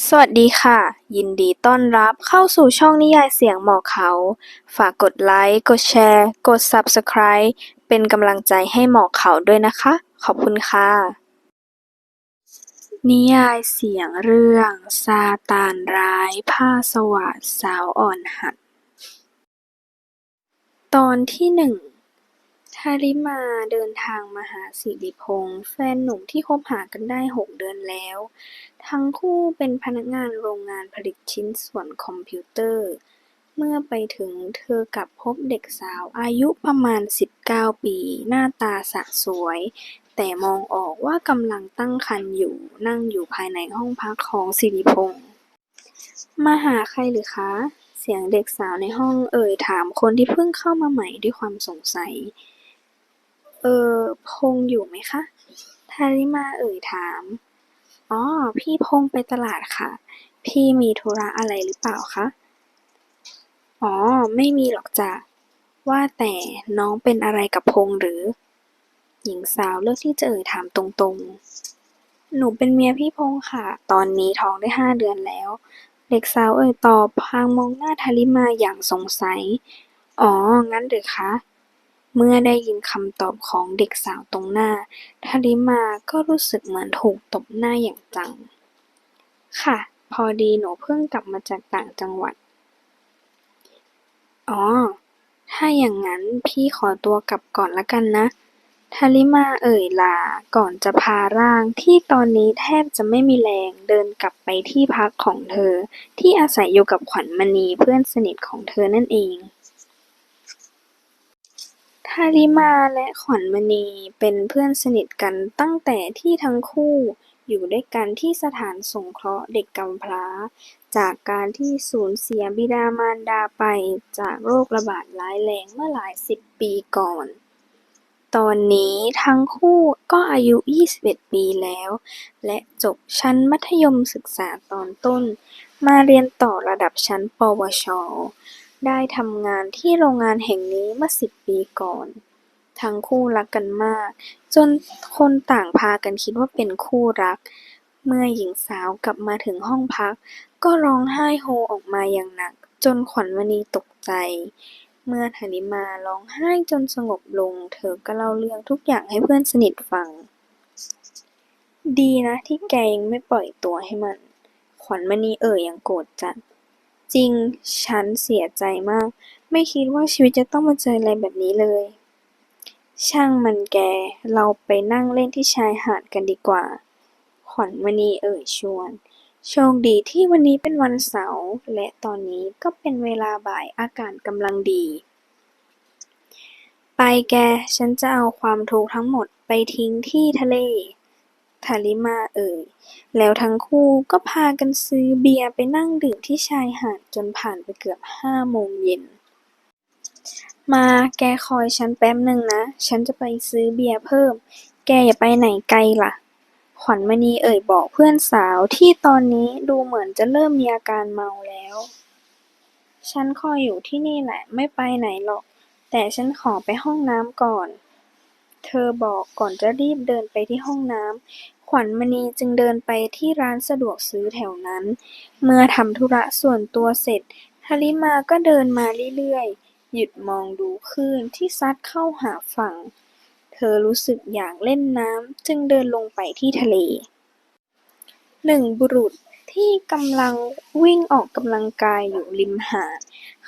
สวัสดีค่ะ ยินดีต้อนรับเข้าสู่ช่องนิยายเสียงหมอกเขา ฝากกดไลค์ กดแชร์ กด Subscribe เป็นกำลังใจให้หมอกเขาด้วยนะคะ ขอบคุณค่ะ นิยายเสียงเรื่องซาตานร้ายผ้าสวาทสาวอ่อนหัด ตอนที่หนึ่ง ทาริมาเดินทางมาหาสิริพงษ์ แฟนหนุ่มที่คบหากันได้หกเดือนแล้ว ทั้งคู่เป็นพนักงานโรงงานผลิตชิ้นส่วนคอมพิวเตอร์ เมื่อไปถึงเธอกลับพบเด็กสาวอายุประมาณ 19 ปี หน้าตาสะสวย แต่มองออกว่ากำลังตั้งครรภ์อยู่ นั่งอยู่ภายในห้องพักของสิริพงษ์ มาหาใครหรือคะเสียงเด็กสาวในห้องเอ่ยถามคนที่เพิ่งเข้ามาใหม่ด้วยความสงสัย เออ พงษ์อยู่ไหมคะ ทาริมาเอ่ยถาม อ๋อ พี่พงษ์ไปตลาดค่ะ พี่มีธุระอะไรหรือเปล่าคะ อ๋อ ไม่มีหรอกจ้ะ ว่าแต่น้องเป็นอะไรกับพงษ์หรือ หญิงสาวเลือกที่จะเอ่ยถามตรงๆ หนูเป็นเมียพี่พงษ์ค่ะ ตอนนี้ท้องได้ห้าเดือนแล้ว เด็กสาวเอ่ยตอบพางมองหน้าทาริมาอย่างสงสัย อ๋อ งั้นหรือคะ เมื่อได้ยินคำตอบของเด็กสาวตรงหน้าทาริมาก็รู้สึกเหมือนถูกตบหน้าอย่างจัง ค่ะ พอดีหนูเพิ่งกลับมาจากต่างจังหวัด อ๋อ ถ้าอย่างนั้นพี่ขอตัวกลับก่อนละกันนะทาริมาเอ่ยลา ก่อนจะพาร่างที่ตอนนี้แทบจะไม่มีแรงเดินกลับไปที่พักของเธอ ที่อาศัยอยู่กับขวัญมณีเพื่อนสนิทของเธอนั่นเอง ทาริมาและขวัญมณีเป็นเพื่อนสนิทกันตั้งแต่ที่ทั้งคู่อยู่ด้วยกันที่สถานสงเคราะห์เด็กกำพร้า จากการที่สูญเสียบิดามารดาไปจากโรคระบาดร้ายแรงเมื่อหลายสิบปีก่อน ตอนนี้ทั้งคู่ก็อายุ 21 ปีแล้ว และจบชั้นมัธยมศึกษาตอนต้น มาเรียนต่อระดับชั้น ปวช ได้ทำงานที่โรงงานแห่งนี้เมื่อสิบปีก่อน ทั้งคู่รักกันมาก จนคนต่างพากันคิดว่าเป็นคู่รัก เมื่อหญิงสาวกลับมาถึงห้องพัก ก็ร้องไห้โฮออกมาอย่างหนัก จนขวัญมณีตกใจ เมื่อธนิมาร้องไห้จนสงบลง เธอก็เล่าเรื่องทุกอย่างให้เพื่อนสนิทฟัง ดีนะที่แกยังไม่ปล่อยตัวให้มัน ขวัญมณีเอ่ยอย่างโกรธจัด จริงฉันเสียใจมาก ไม่คิดว่าชีวิตจะต้องมาเจออะไรแบบนี้เลย ช่างมันแก เราไปนั่งเล่นที่ชายหาดกันดีกว่า ขวัญมณีเอ่ยชวน โชคดีที่วันนี้เป็นวันเสาร์และตอนนี้ก็เป็นเวลาบ่ายอากาศกำลังดี ไปแก ฉันจะเอาความทุกข์ทั้งหมดไปทิ้งที่ทะเล ทาริมาเอ่ย แล้วทั้งคู่ก็พากันซื้อเบียร์ไปนั่งดื่มที่ชายหาดจนผ่านไปเกือบห้าโมงเย็น มาแกคอยฉันแป๊บนึงนะ ฉันจะไปซื้อเบียร์เพิ่ม แกอย่าไปไหนไกลล่ะ ขวัญมณีเอ่ยบอกเพื่อนสาวที่ตอนนี้ดูเหมือนจะเริ่มมีอาการเมาแล้ว ฉันคอยอยู่ที่นี่แหละไม่ไปไหนหรอก แต่ฉันขอไปห้องน้ำก่อน เธอบอกก่อนจะรีบเดินไปที่ห้องน้ำ ขวัญมณีจึงเดินไปที่ร้านสะดวกซื้อแถวนั้น เมื่อทำธุระส่วนตัวเสร็จทาริมาก็เดินมาเรื่อยๆ หยุดมองดูคลื่นที่ซัดเข้าหาฝั่ง เธอรู้สึกอยากเล่นน้ำจึงเดินลงไปที่ทะเล หนึ่งบุรุษที่กำลังวิ่งออกกำลังกายอยู่ริมหาด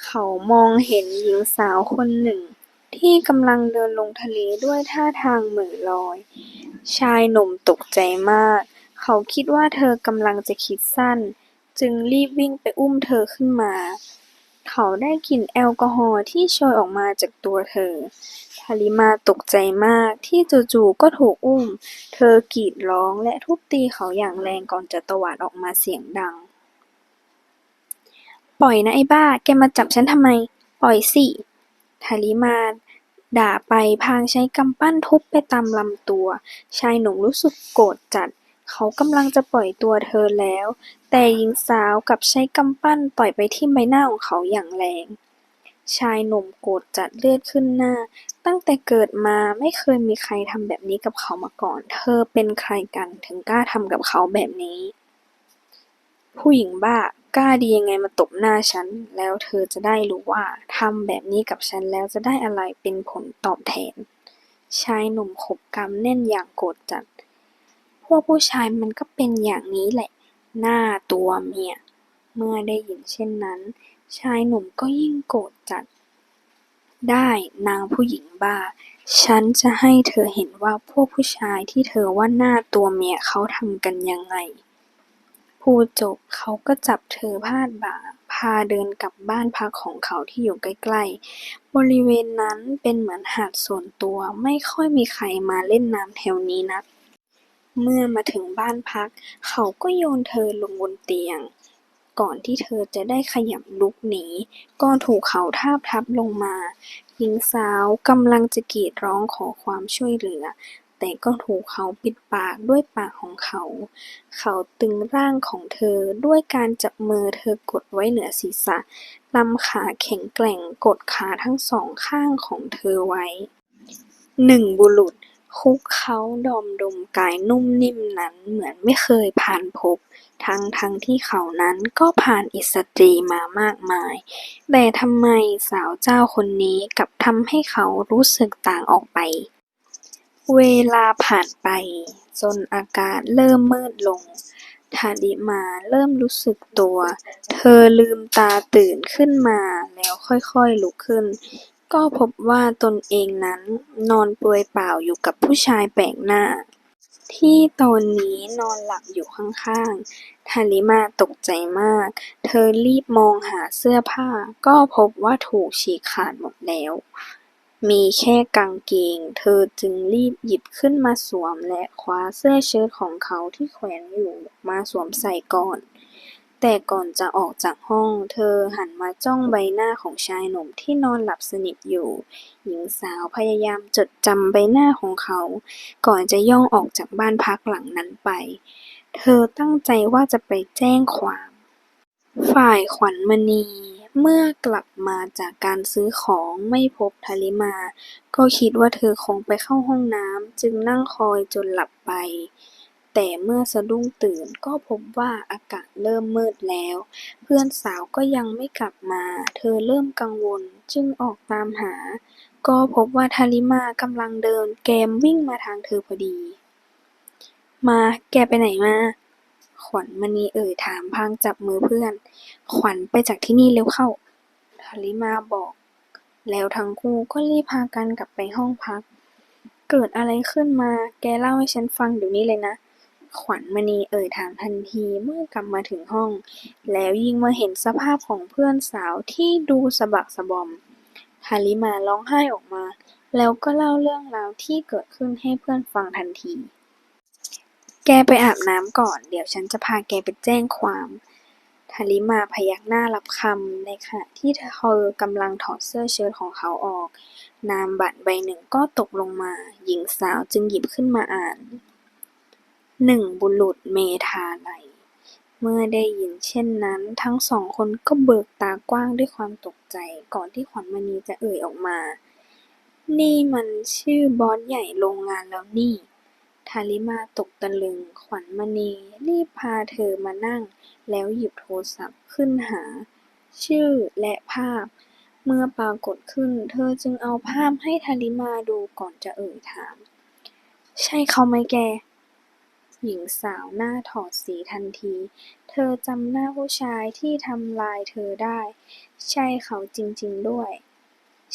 เขามองเห็นหญิงสาวคนหนึ่ง ที่กำลังเดินลงทะเลด้วยท่าทางเหม่อลอย ชายหนุ่มตกใจมาก เขาคิดว่าเธอกำลังจะคิดสั้น จึงรีบวิ่งไปอุ้มเธอขึ้นมา เขาได้กลิ่นแอลกอฮอล์ที่โชยออกมาจากตัวเธอทาริมาตกใจมากที่จู่ๆก็ถูกอุ้ม เธอกรีดร้องและทุบตีเขาอย่างแรงก่อนจะตวาดออกมาเสียงดัง ปล่อยนะไอ้บ้า แกมาจับฉันทำไม ปล่อยสิทาริมา ด่าไปพลางใช้กำปั้นทุบไปตามลำตัว ชายหนุ่มรู้สึกโกรธจัด เขากำลังจะปล่อยตัวเธอแล้ว แต่หญิงสาวกลับใช้กำปั้นต่อยไปที่ใบหน้าของเขาอย่างแรง ชายหนุ่มโกรธจัดเลือดขึ้นหน้า ตั้งแต่เกิดมาไม่เคยมีใครทำแบบนี้กับเขามาก่อน เธอเป็นใครกันถึงกล้าทำกับเขาแบบนี้ ผู้หญิงบ้า กล้าดียังไงมาตบหน้าฉัน แล้วเธอจะได้รู้ว่า ทำแบบนี้กับฉันแล้วจะได้อะไรเป็นผลตอบแทน ชายหนุ่มขบกำแน่นอย่างโกรธจัด พวกผู้ชายมันก็เป็นอย่างนี้แหละ หน้าตัวเมีย เมื่อได้ยินเช่นนั้น ชายหนุ่มก็ยิ่งโกรธจัด ได้นางผู้หญิงบ้า ฉันจะให้เธอเห็นว่าพวกผู้ชายที่เธอว่าหน้าตัวเมียเขาทำกันยังไง พูดจบเขาก็จับเธอพาดบ่า พาเดินกลับบ้านพักของเขาที่อยู่ใกล้ ๆ บริเวณนั้นเป็นเหมือนหาดส่วนตัว ไม่ค่อยมีใครมาเล่นน้ำแถวนี้นัก เมื่อมาถึงบ้านพัก เขาก็โยนเธอลงบนเตียง ก่อนที่เธอจะได้ขยับลุกหนี ก็ถูกเขาทาบทับลงมา หญิงสาวกำลังจะกรีดร้องขอความช่วยเหลือ แต่ก็ถูกเขาปิดปากด้วยปากของเขา เขาตึงร่างของเธอด้วยการจับมือเธอกดไว้เหนือศีรษะลำขาแข็งแกร่งกดขาทั้งสองข้างของเธอไว้หนึ่งบุรุษคุกเขาดอมดมกายนุ่มนิ่มนั้นเหมือนไม่เคยผ่านพบ ทั้งทั้งที่เขานั้นก็ผ่านอิสตรีมามากมาย แต่ทำไมสาวเจ้าคนนี้กลับทำให้เขารู้สึกต่างออกไป เวลาผ่านไปจนอากาศเริ่มมืดลง ทาริมาเริ่มรู้สึกตัว เธอลืมตาตื่นขึ้นมาแล้วค่อยๆลุกขึ้น ก็พบว่าตนเองนั้นนอนเปลือยเปล่าอยู่กับผู้ชายแปลกหน้า ที่ตอนนี้นอนหลับอยู่ข้างๆ ทาริมาตกใจมาก เธอรีบมองหาเสื้อผ้า ก็พบว่าถูกฉีกขาดหมดแล้ว มีแค่กางเกง เธอจึงรีบหยิบขึ้นมาสวม และคว้าเสื้อเชิ้ตของเขาที่แขวนอยู่มาสวมใส่ก่อน แต่ก่อนจะออกจากห้อง เธอหันมาจ้องใบหน้าของชายหนุ่มที่นอนหลับสนิทอยู่ หญิงสาวพยายามจดจำใบหน้าของเขา ก่อนจะย่องออกจากบ้านพักหลังนั้นไป เธอตั้งใจว่าจะไปแจ้งความ ฝ่ายขวัญมณี เมื่อกลับมาจากการซื้อของไม่พบทาริมา ก็คิดว่าเธอคงไปเข้าห้องน้ำ จึงนั่งคอยจนหลับไป แต่เมื่อสะดุ้งตื่นก็พบว่าอากาศเริ่มมืดแล้ว เพื่อนสาวก็ยังไม่กลับมา เธอเริ่มกังวลจึงออกตามหา ก็พบว่าทาริมากำลังเดิน แกมวิ่งมาทางเธอพอดี มา แกไปไหนมา วัญมณีเอ่ยถามพลางจับมือเพื่อน ขวัญไปจากที่นี่เร็วเข้าทาริมาบอก แล้วทั้งคู่ก็รีบพากันกลับไปห้องพัก เกิดอะไรขึ้นมา แกเล่าให้ฉันฟังเดี๋ยวนี้เลยนะ ขวัญมณีเอ่ยถามทันทีเมื่อกลับมาถึงห้อง แล้วยิ่งมาเห็นสภาพของเพื่อนสาวที่ดูสะบักสะบอมทาริมาร้องไห้ออกมา แล้วก็เล่าเรื่องราวที่เกิดขึ้นให้เพื่อนฟังทันที แกไปอาบน้ำก่อน เดี๋ยวฉันจะพาแกไปแจ้งความทาริมาพยักหน้ารับคำ ในขณะที่เธอกำลังถอดเสื้อเชิ้ตของเขาออก นามบัตรใบหนึ่งก็ตกลงมา หญิงสาวจึงหยิบขึ้นมาอ่านหนึ่งบุรุษเมธาไลยเมื่อได้ยินเช่นนั้น ทั้งสองคนก็เบิกตากว้างด้วยความตกใจ ก่อนที่ขวัญมณีจะเอ่ยออกมา นี่มันชื่อบอสใหญ่โรงงานแล้วนี่ ทาริมาตกตะลึง ขวัญมณีรีบพาเธอมานั่ง แล้วหยิบโทรศัพท์ขึ้นหา ชื่อและภาพ เมื่อปรากฏขึ้น เธอจึงเอาภาพให้ทาริมาดูก่อนจะเอ่ยถาม ใช่เขาไหมแก หญิงสาวหน้าถอดสีทันที เธอจำหน้าผู้ชายที่ทำลายเธอได้ ใช่เขาจริงๆด้วย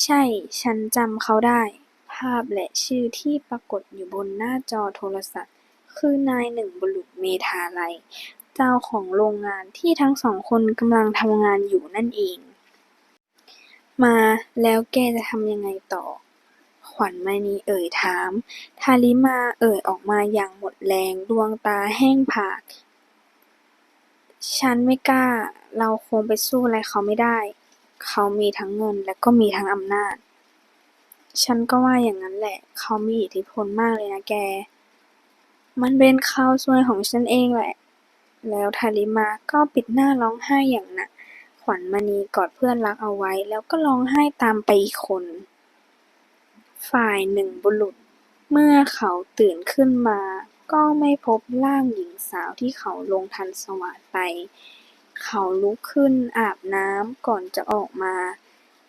ใช่ ฉันจำเขาได้าพและชื่อที่ปรากฏอยู่บนหน้าจอโทรศัพท์ คือนายหนึ่ง บุรุษเมธาไลยเจ้าของโรงงานที่ทั้งสองคนกำลังทำงานอยู่นั่นเอง มาแล้วแกจะทำยังไงต่อ ขวัญมณีเอ่ยถาม ทาริมาเอ่ยออกมาอย่างหมดแรง ดวงตาแห้งผาก ฉันไม่กล้า เราคงไปสู้อะไรเขาไม่ได้ เขามีทั้งเงินและก็มีทั้งอำนาจ ฉันก็ว่าอย่างนั้นแหละ เขามีอิทธิพลมากเลยนะแก มันเป็นข่าวซวยของฉันเองแหละ แล้วทาริมาก็ปิดหน้าร้องไห้อย่างหนัก ขวัญมณีกอดเพื่อนรักเอาไว้ แล้วก็ร้องไห้ตามไปอีกคน ฝ่ายหนึ่งบุรุษ เมื่อเขาตื่นขึ้นมา ก็ไม่พบร่างหญิงสาวที่เขาลงทันสวาทไป เขาลุกขึ้นอาบน้ำก่อนจะออกมา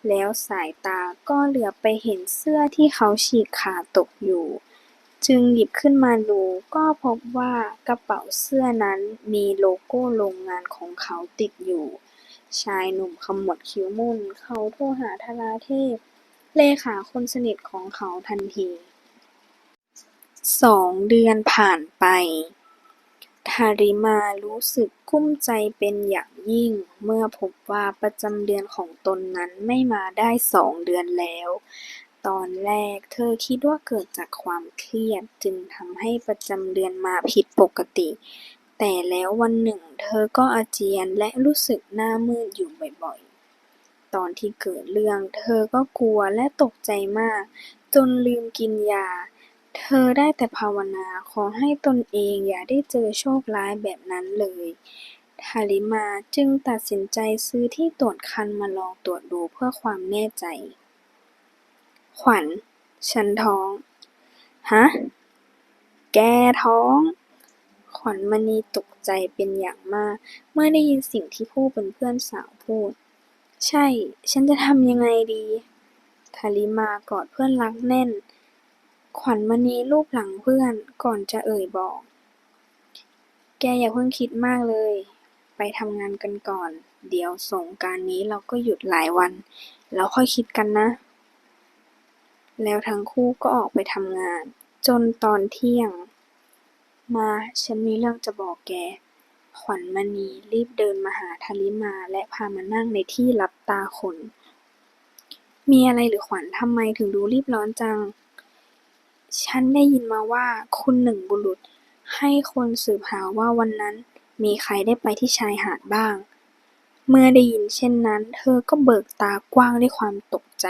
แล้วสายตาก็เหลือบไปเห็นเสื้อที่เขาฉีกขาดตกอยู่ จึงหยิบขึ้นมาดูก็พบว่ากระเป๋าเสื้อนั้นมีโลโก้โรงงานของเขาติดอยู่ ชายหนุ่มขมวดคิ้วมุ่น เขาโทรหาธราเทพ เลขาคนสนิทของเขาทันทีสองเดือนผ่านไป ทาริมารู้สึกกุ้มใจเป็นอย่างยิ่งเมื่อพบว่าประจำเดือนของตนนั้นไม่มาได้สองเดือนแล้ว ตอนแรกเธอคิดว่าเกิดจากความเครียดจึงทำให้ประจำเดือนมาผิดปกติ แต่แล้ววันหนึ่งเธอก็อาเจียนและรู้สึกหน้ามืดอยู่บ่อยๆ ตอนที่เกิดเรื่องเธอก็กลัวและตกใจมาก จนลืมกินยา เธอได้แต่ภาวนาขอให้ตนเองอย่าได้เจอโชคร้ายแบบนั้นเลยทาริมาจึงตัดสินใจซื้อที่ตรวจคันมาลองตรวจดูเพื่อความแน่ใจ ขวัญ ฉันท้อง ฮะ แกท้อง ขวัญมณีตกใจเป็นอย่างมาก เมื่อได้ยินสิ่งที่ผู้เป็นเพื่อนสาวพูด ใช่ ฉันจะทำยังไงดีทาริมากอดเพื่อนรักแน่น ขวัญมณีลูบหลังเพื่อนก่อนจะเอ่ยบอก แกอย่าเพิ่งคิดมากเลย ไปทำงานกันก่อน เดี๋ยวสงกรานต์นี้เราก็หยุดหลายวัน แล้วค่อยคิดกันนะ แล้วทั้งคู่ก็ออกไปทำงาน จนตอนเที่ยง มาฉันมีเรื่องจะบอกแก ขวัญมณีรีบเดินมาหาทาริมาและพามานั่งในที่ลับตาคน มีอะไรหรือขวัญทำไมถึงดูรีบร้อนจัง ฉันได้ยินมาว่าคุณหนึ่งบุรุษให้คนสืบหาว่าวันนั้นมีใครได้ไปที่ชายหาดบ้าง เมื่อได้ยินเช่นนั้น เธอก็เบิกตากว้างด้วยความตกใจ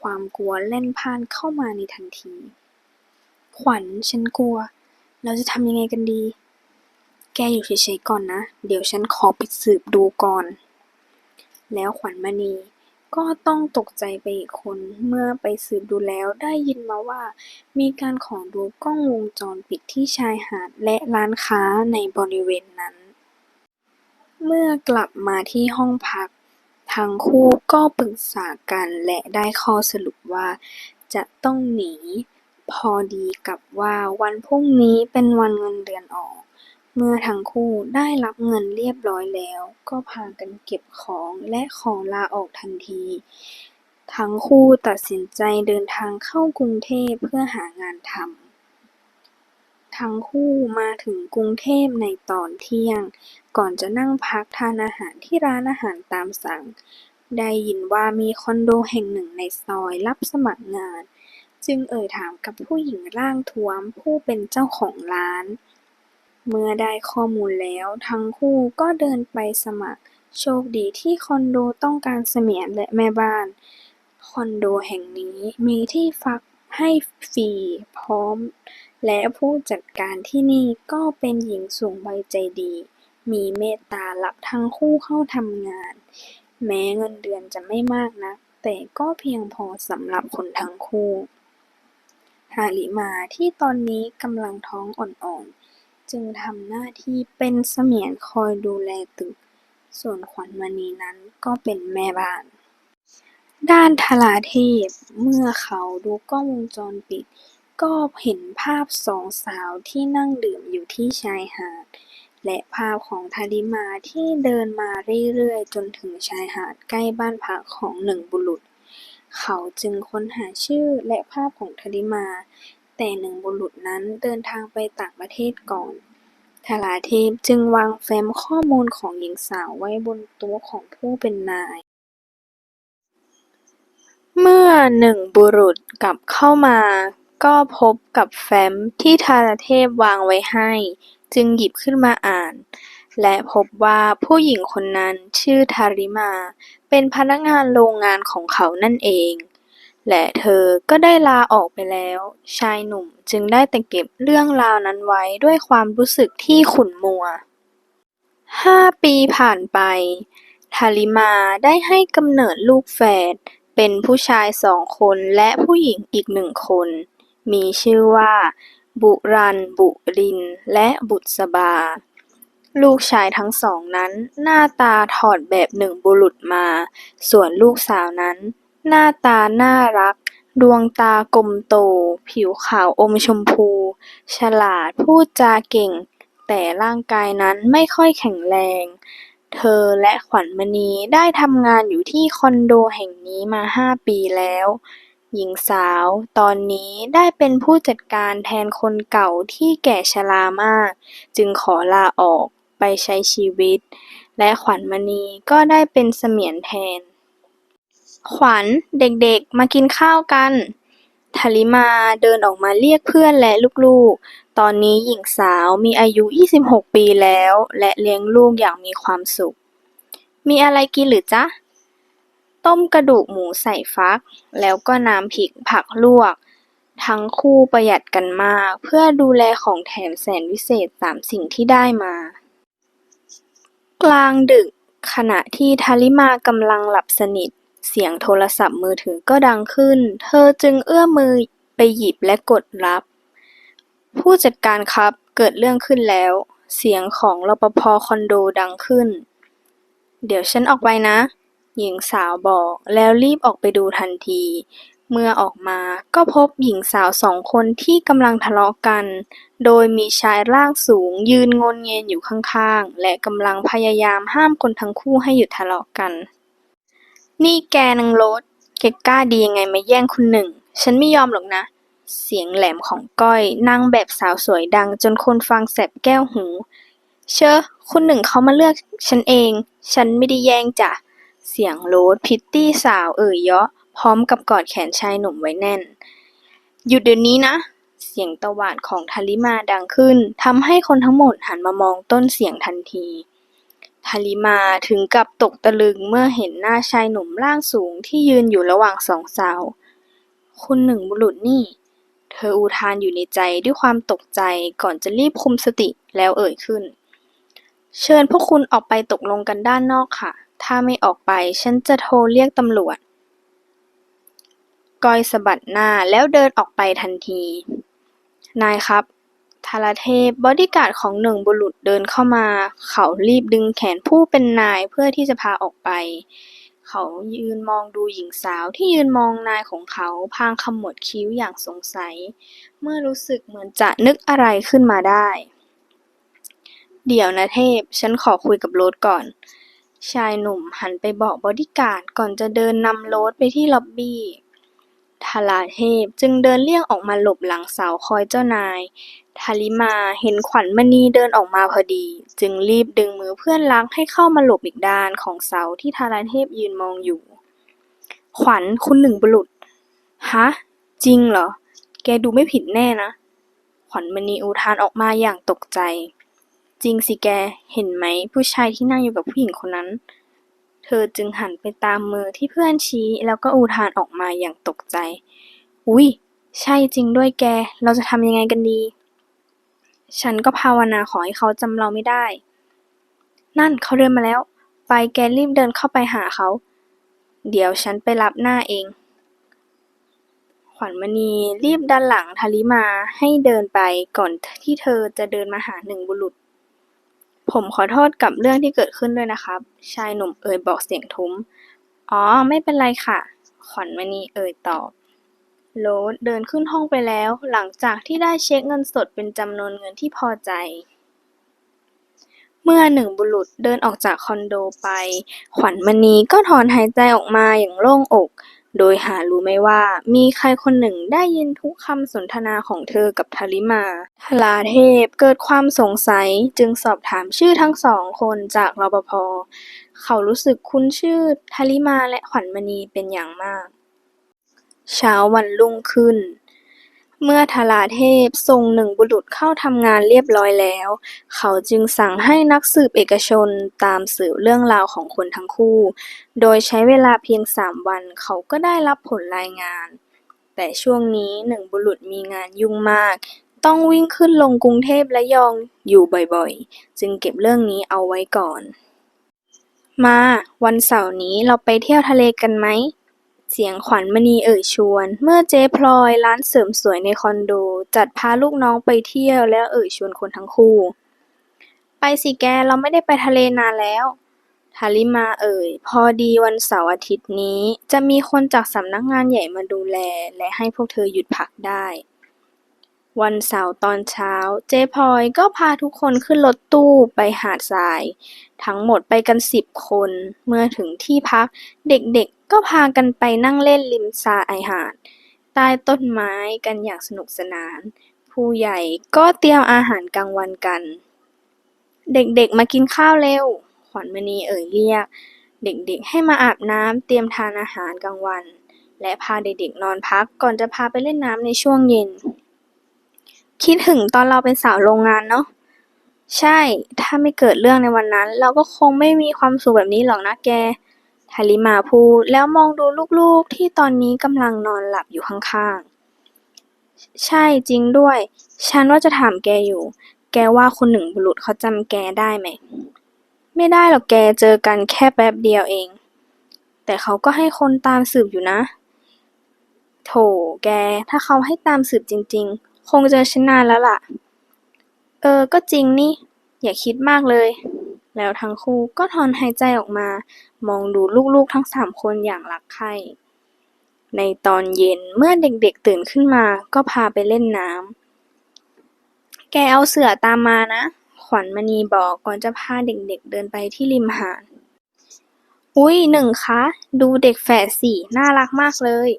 ความกลัวแล่นพ่านเข้ามาในทันที ขวัญฉันกลัว เราจะทำยังไงกันดี แกอยู่เฉยๆก่อนนะ เดี๋ยวฉันขอไปสืบดูก่อน แล้วขวัญมณี ก็ต้องตกใจไปอีกคนเมื่อไปสืบดูแล้วได้ยินมาว่ามีการขอดูกล้องวงจรปิดที่ชายหาดและร้านค้าในบริเวณนั้น เมื่อกลับมาที่ห้องพัก ทั้งคู่ก็ปรึกษากันและได้ข้อสรุปว่าจะต้องหนี พอดีกับว่าวันพรุ่งนี้เป็นวันเงินเดือนออก เมื่อทั้งคู่ได้รับเงินเรียบร้อยแล้ว ก็พากันเก็บของและขอลาออกทันที ทั้งคู่ตัดสินใจเดินทางเข้ากรุงเทพเพื่อหางานทำทั้งคู่มาถึงกรุงเทพในตอนเที่ยง ก่อนจะนั่งพักทานอาหารที่ร้านอาหารตามสั่ง ได้ยินว่ามีคอนโดแห่งหนึ่งในซอยรับสมัครงาน จึงเอ่ยถามกับผู้หญิงร่างท้วมผู้เป็นเจ้าของร้าน เมื่อได้ข้อมูลแล้วทั้งคู่ก็เดินไปสมัคร โชคดีที่คอนโดต้องการเสมียนและแม่บ้าน คอนโดแห่งนี้มีที่พักให้ฟรีพร้อม และผู้จัดการที่นี่ก็เป็นหญิงสูงวัยใจดี มีเมตตารับทั้งคู่เข้าทำงาน แม้เงินเดือนจะไม่มากนัก แต่ก็เพียงพอสำหรับคนทั้งคู่หาริมาที่ตอนนี้กำลังท้องอ่อนๆ จึงทำหน้าที่เป็นเสมียนคอยดูแลตึก ส่วนขวัญมณีนั้นก็เป็นแม่บ้าน ด้านทราเทพ เมื่อเขาดูกล้องวงจรปิด ก็เห็นภาพสองสาวที่นั่งดื่มอยู่ที่ชายหาด และภาพของทาริมาที่เดินมาเรื่อยๆ จนถึงชายหาดใกล้บ้านพักของหนึ่งบุรุษ เขาจึงค้นหาชื่อและภาพของทาริมา แต่หนึ่งบุรุษนั้นเดินทางไปต่างประเทศก่อนทราเทพจึงวางแฟ้มข้อมูลของหญิงสาวไว้บนโต๊ะของผู้เป็นนาย เมื่อหนึ่งบุรุษกลับเข้ามาก็พบกับแฟ้มที่ทาราเทพวางไว้ให้ จึงหยิบขึ้นมาอ่าน และพบว่าผู้หญิงคนนั้นชื่อทาริมา เป็นพนักงานโรงงานของเขานั่นเอง และเธอก็ได้ลาออกไปแล้ว ชายหนุ่มจึงได้แต่เก็บเรื่องราวนั้นไว้ด้วยความรู้สึกที่ขุ่นมัวห้าปีผ่านไป ทาริมาได้ให้กำเนิดลูกแฝด เป็นผู้ชายสองคนและผู้หญิงอีกหนึ่งคน มีชื่อว่า บุรัน บุริน และบุษบา ลูกชายทั้งสองนั้นหน้าตาถอดแบบหนึ่งบุรุษมา ส่วนลูกสาวนั้น หน้าตาน่ารัก ดวงตากลมโต ผิวขาวอมชมพู ฉลาด พูดจาเก่ง แต่ร่างกายนั้นไม่ค่อยแข็งแรง เธอและขวัญมณีได้ทำงานอยู่ที่คอนโดแห่งนี้มาห้าปีแล้ว หญิงสาวตอนนี้ได้เป็นผู้จัดการแทนคนเก่าที่แก่ชรามาก จึงขอลาออกไปใช้ชีวิต และขวัญมณีก็ได้เป็นเสมียนแทน ขวัญเด็กๆ มากินข้าวกันทาริมาเดินออกมาเรียกเพื่อนและลูกๆ ตอนนี้หญิงสาวมีอายุ 26 ปีแล้ว และเลี้ยงลูกอย่างมีความสุข มีอะไรกินหรือจ๊ะ ต้มกระดูกหมูใส่ฟัก แล้วก็น้ำพริกผักลวก ทั้งคู่ประหยัดกันมาก เพื่อดูแลของแถมแสนวิเศษสามสิ่งที่ได้มา กลางดึกขณะที่ทาริมากำลังหลับสนิท เสียงโทรศัพท์มือถือก็ดังขึ้น เธอจึงเอื้อมมือไปหยิบและกดรับ ผู้จัดการครับ เกิดเรื่องขึ้นแล้ว เสียงของรปภคอนโดดังขึ้น เดี๋ยวฉันออกไปนะ หญิงสาวบอกแล้วรีบออกไปดูทันที เมื่อออกมาก็พบหญิงสาวสองคนที่กำลังทะเลาะกัน โดยมีชายร่างสูงยืนงนเงนอยู่ข้างๆ และกำลังพยายามห้ามคนทั้งคู่ให้หยุดทะเลาะกัน นี่แกนางโรส แกกล้าดียังไงมาแย่งคุณหนึ่ง ฉันไม่ยอมหรอกนะ เสียงแหลมของก้อยนางแบบสาวสวยดังจนคนฟังแสบแก้วหู เชอะ คุณหนึ่งเขามาเลือกฉันเอง ฉันไม่ได้แย่งจ้ะ เสียงโรสพิตตี้สาวเอ่ยเยาะ พร้อมกับกอดแขนชายหนุ่มไว้แน่น หยุดเดี๋ยวนี้นะ เสียงตะวาดของทาริมาดังขึ้นทำให้คนทั้งหมดหันมามองต้นเสียงทันที ทาริมาถึงกับตกตะลึงเมื่อเห็นหน้าชายหนุ่มร่างสูงที่ยืนอยู่ระหว่างสองสาว คุณหนึ่งบุรุษนี่ เธออุทานอยู่ในใจด้วยความตกใจก่อนจะรีบคุมสติแล้วเอ่ยขึ้น เชิญพวกคุณออกไปตกลงกันด้านนอกค่ะ ถ้าไม่ออกไปฉันจะโทรเรียกตำรวจ กอยสะบัดหน้าแล้วเดินออกไปทันที นายครับ ทาราเทพ บอดี้การ์ดของหนึ่งบุรุษเดินเข้ามา เขารีบดึงแขนผู้เป็นนายเพื่อที่จะพาออกไป เขายืนมองดูหญิงสาวที่ยืนมองนายของเขาพางขมวดคิ้วอย่างสงสัย เมื่อรู้สึกเหมือนจะนึกอะไรขึ้นมาได้ เดี๋ยวนะเทพ ฉันขอคุยกับโรสก่อน ชายหนุ่มหันไปบอกบอดี้การ์ดก่อนจะเดินนำโรสไปที่ล็อบบี้ ทาราเทพจึงเดินเลี่ยงออกมาหลบหลังเสาคอยเจ้านาย ทาริมาเห็นขวัญมณีเดินออกมาพอดี จึงรีบดึงมือเพื่อนรักให้เข้ามาหลบอีกด้านของเสาที่ทาราเทพยืนมองอยู่ ขวัญคุณหนึ่งบุรุษ ฮะ จริงเหรอ แกดูไม่ผิดแน่นะ ขวัญมณีอุทานออกมาอย่างตกใจ จริงสิแก เห็นไหมผู้ชายที่นั่งอยู่กับผู้หญิงคนนั้น เธอจึงหันไปตามมือที่เพื่อนชี้แล้วก็อุทานออกมาอย่างตกใจ อุ๊ย ใช่จริงด้วยแก เราจะทำยังไงกันดี ฉันก็ภาวนาขอให้เขาจำเราไม่ได้ นั่นเขาเดินมาแล้ว ไปแกรีบเดินเข้าไปหาเขา เดี๋ยวฉันไปรับหน้าเอง ขวัญมณีรีบดันหลังทาริมาให้เดินไปก่อนที่เธอจะเดินมาหาหนึ่งบุรุษ ผมขอโทษกับเรื่องที่เกิดขึ้นด้วยนะครับ ชายหนุ่มเอ่ยบอกเสียงทุ้ม อ๋อ ไม่เป็นไรค่ะ ขวัญมณีเอ่ยตอบ โรสเดินขึ้นห้องไปแล้ว หลังจากที่ได้เช็คเงินสดเป็นจำนวนเงินที่พอใจ เมื่อหนึ่งบุรุษเดินออกจากคอนโดไป ขวัญมณีก็ถอนหายใจออกมาอย่างโล่งอก โดยหารู้ไม่ว่ามีใครคนหนึ่งได้ยินทุกคำสนทนาของเธอกับทาริมาทลาเทพเกิดความสงสัยจึงสอบถามชื่อทั้งสองคนจากรปภ เขารู้สึกคุ้นชื่อทาริมาและขวัญมณีเป็นอย่างมาก เช้าวันรุ่งขึ้น เมื่อทาราเทพส่งหนึ่งบุรุษเข้าทำงานเรียบร้อยแล้ว เขาจึงสั่งให้นักสืบเอกชนตามสืบเรื่องราวของคนทั้งคู่ โดยใช้เวลาเพียงสามวันเขาก็ได้รับผลรายงาน แต่ช่วงนี้หนึ่งบุรุษมีงานยุ่งมาก ต้องวิ่งขึ้นลงกรุงเทพและยองอยู่บ่อยๆ จึงเก็บเรื่องนี้เอาไว้ก่อน มา วันเสาร์นี้เราไปเที่ยวทะเลกันไหม เสียงขวัญมณีเอ่ยชวน เมื่อเจ๊พลอยร้านเสริมสวยในคอนโด จัดพาลูกน้องไปเที่ยวแล้วเอ่ยชวนคนทั้งคู่ ไปสิแก เราไม่ได้ไปทะเลนานแล้วทาริมาเอ่ย พอดีวันเสาร์อาทิตย์นี้ จะมีคนจากสำนักงานใหญ่มาดูแล และให้พวกเธอหยุดพักได้ วันเสาร์ตอนเช้า เจ๊พลอยก็พาทุกคนขึ้นรถตู้ไปหาดทราย ทั้งหมดไปกันสิบคน เมื่อถึงที่พัก เด็กๆก็พากันไปนั่งเล่นริมทรายหาด ใต้ต้นไม้กันอย่างสนุกสนาน ผู้ใหญ่ก็เตรียมอาหารกลางวันกัน เด็กๆมากินข้าวเร็ว ขวัญมณีเอ่ยเรียก เด็กๆให้มาอาบน้ำเตรียมทานอาหารกลางวัน และพาเด็กๆนอนพักก่อนจะพาไปเล่นน้ำในช่วงเย็น คิดถึงตอนเราเป็นสาวโรงงานเนาะ ใช่ ถ้าไม่เกิดเรื่องในวันนั้น เราก็คงไม่มีความสุขแบบนี้หรอกนะแกทาริมาพูดแล้วมองดูลูกๆที่ตอนนี้กำลังนอนหลับอยู่ข้างๆ ใช่จริงด้วย ฉันว่าจะถามแกอยู่ แกว่าคุณหนึ่งบุรุษเขาจำแกได้ไหม ไม่ได้หรอกแกเจอกันแค่แป๊บเดียวเอง แต่เขาก็ให้คนตามสืบอยู่นะ โถแก ถ้าเขาให้ตามสืบจริง ๆ คงเจอฉันนานแล้วล่ะ เออ ก็จริงนี่ อย่าคิดมากเลย แล้วทั้งคู่ก็ถอนหายใจออกมา มองดูลูกๆทั้งสามคนอย่างรักใคร่ ในตอนเย็นเมื่อเด็กๆตื่นขึ้นมาก็พาไปเล่นน้ำ แกเอาเสือตามมานะ ขวัญมณีบอกก่อนจะพาเด็กๆเดินไปที่ริมหาด อุ๊ยหนึ่งคะ ดูเด็กแฝดสิน่ารักมากเลย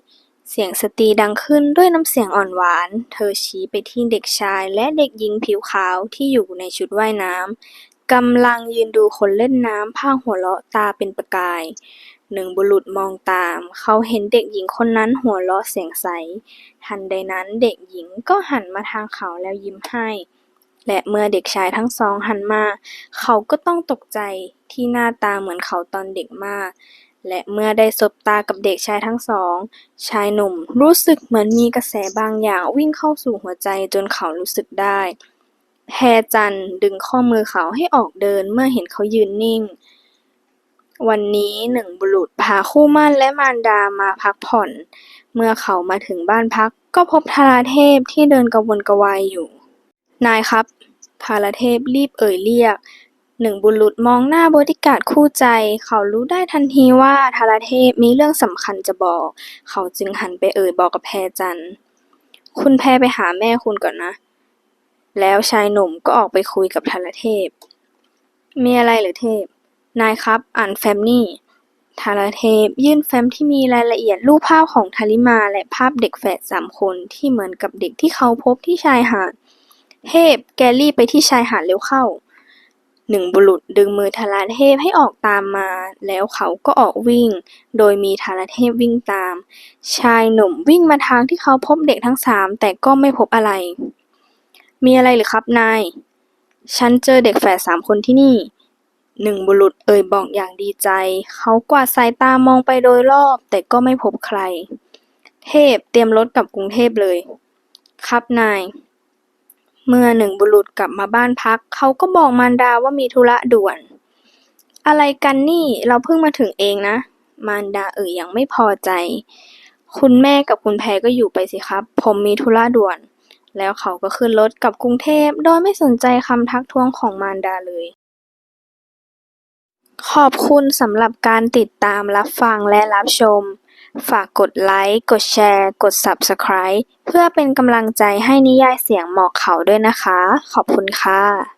เสียงสตรีดังขึ้นด้วยน้ำเสียงอ่อนหวาน เธอชี้ไปที่เด็กชายและเด็กหญิงผิวขาวที่อยู่ในชุดว่ายน้ำกำลังยืนดูคนเล่นน้ำพางหัวเราะตาเป็นประกาย หนึ่งบุรุษมองตาม เขาเห็นเด็กหญิงคนนั้นหัวเราะเสียงใส ทันใดนั้นเด็กหญิงก็หันมาทางเขาแล้วยิ้มให้ และเมื่อเด็กชายทั้งสองหันมา เขาก็ต้องตกใจที่หน้าตาเหมือนเขาตอนเด็กมาก และเมื่อได้สบตากับเด็กชายทั้งสอง ชายหนุ่มรู้สึกเหมือนมีกระแสบางอย่างวิ่งเข้าสู่หัวใจจนเขารู้สึกได้แพรจันดึงข้อมือเขาให้ออกเดินเมื่อเห็นเขายืนนิ่ง วันนี้หนึ่งบุรุษพาคู่มั่นและมารดามาพักผ่อน เมื่อเขามาถึงบ้านพักก็พบทาราเทพที่เดินกระวนกระวายอยู่ นายครับทาราเทพรีบเอ่ยเรียก หนึ่งบุรุษมองหน้าบอดี้การ์ดคู่ใจ เขารู้ได้ทันทีว่าทาราเทพมีเรื่องสำคัญจะบอก เขาจึงหันไปเอ่ยบอกกับแพรจัน คุณแพรไปหาแม่คุณก่อนนะ แล้วชายหนุ่มก็ออกไปคุยกับทาราเทพ มีอะไรหรือเทพ นายครับ อ่านแฟ้มนี่ทาราเทพยื่นแฟ้มที่มีรายละเอียดรูปภาพของทาริมาและภาพเด็กแฝดสามคนที่เหมือนกับเด็กที่เขาพบที่ชายหาด เทพ แกรีบไปที่ชายหาดเร็วเข้า หนึ่งบุรุษดึงมือทาราเทพให้ออกตามมา แล้วเขาก็ออกวิ่ง โดยมีทาราเทพวิ่งตาม ชายหนุ่มวิ่งมาทางที่เขาพบเด็กทั้งสามแต่ก็ไม่พบอะไร มีอะไรหรือครับนาย ฉันเจอเด็กแฝดสามคนที่นี่หนึ่งบุรุษเอ่ยบอกอย่างดีใจ เขากวาดสายตามองไปโดยรอบแต่ก็ไม่พบใคร เทพเตรียมรถกลับกรุงเทพเลย ครับนาย เมื่อหนึ่งบุรุษกลับมาบ้านพัก เขาก็บอกมารดาว่ามีธุระด่วน อะไรกันนี่เราเพิ่งมาถึงเองนะ มารดาเอ่ยยังไม่พอใจ คุณแม่กับคุณแพรก็อยู่ไปสิครับ ผมมีธุระด่วน แล้วเขาก็ขึ้นรถกลับกรุงเทพโดยไม่สนใจคำทักท้วงของมารดาเลย ขอบคุณสำหรับการติดตามรับฟังและรับชม ฝากกดไลค์ กดแชร์ กด Subscribe เพื่อเป็นกำลังใจให้นิยายเสียงหมอกเขาด้วยนะคะ ขอบคุณค่ะ